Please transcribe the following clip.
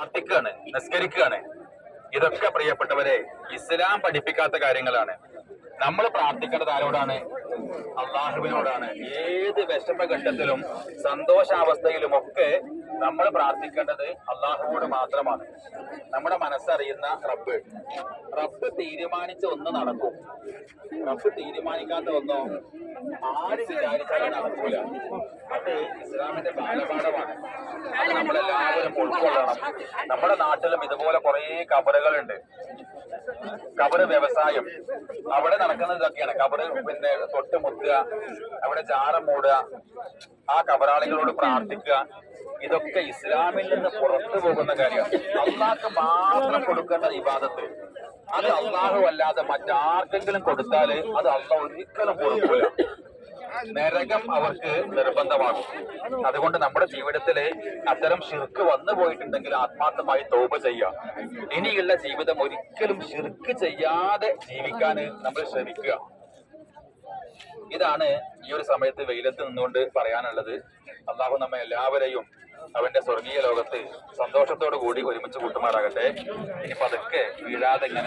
പ്രാർത്ഥിക്കുകയാണ് നിസ്കരിക്കുകയാണ്. ഇതൊക്കെ പ്രിയപ്പെട്ടവരെ ഇസ്ലാം പഠിപ്പിക്കാത്ത കാര്യങ്ങളാണ്. നമ്മൾ പ്രാർത്ഥിക്കേണ്ടത് ആരോടാണ്? അള്ളാഹുവിനോടാണ്. ഏത് വിഷമഘട്ടത്തിലും സന്തോഷാവസ്ഥയിലും ഒക്കെ നമ്മൾ പ്രാർത്ഥിക്കേണ്ടത് അള്ളാഹുവോട് മാത്രമാണ്. നമ്മുടെ മനസ്സറിയുന്ന റബ്ബ്. റബ്ബ് തീരുമാനിച്ച ഒന്ന് നടക്കും റബ്ബ് തീരുമാനിക്കാത്ത ഒന്നോ ആര് വിചാരിച്ചാലും നടക്കൂല. അത് ഇസ്ലാമിന്റെ ബാലപാഠമാണ് നമ്മളെല്ലാവരും ഉൾക്കൊള്ളണം. നമ്മുടെ നാട്ടിലും ഇതുപോലെ കുറെ കബറുകളുണ്ട്. കബറ് വ്യവസായം. അവിടെ നടക്കുന്നത് ഇതൊക്കെയാണ്. കബറ് പിന്നെ തൊട്ട് മുത്തുക അവിടെ ജാറം മൂടുക ആ കബറാളികളോട് പ്രാർത്ഥിക്കുക. ഇതൊക്കെ ഇസ്ലാമിൽ നിന്ന് പുറത്തു പോകുന്ന കാര്യമാണ് അള്ളാഹ്ക്ക് മാത്രം കൊടുക്കുന്ന വിവാദത്ത് അത് അള്ളാഹു അല്ലാതെ മറ്റാർക്കെങ്കിലും കൊടുത്താൽ അത് അള്ളാഹ് ഒരിക്കലും കൊടുക്കൂല. നരകം അവർക്ക് നിർബന്ധമാകും. അതുകൊണ്ട് നമ്മുടെ ജീവിതത്തിൽ അത്തരം ഷിർക്ക് വന്നു പോയിട്ടുണ്ടെങ്കിൽ ആത്മാർത്ഥമായി തോപ ചെയ്യാം ഇനിയുള്ള ജീവിതം ഒരിക്കലും ഷിർക്ക് ചെയ്യാതെ ജീവിക്കാൻ നമ്മൾ ശ്രമിക്കുക. ഇതാണ് ഈ ഒരു സമയത്ത് വെയിലത്ത് നിന്നുകൊണ്ട് പറയാനുള്ളത്. അള്ളാഹു നമ്മെ എല്ലാവരെയും അവന്റെ സ്വർഗീയ ലോകത്ത് സന്തോഷത്തോടു കൂടി ഒരുമിച്ച് കൂട്ടുമാറാകട്ടെ. ഇനി പതുക്കെ വീഴാതെ ഇങ്ങനെ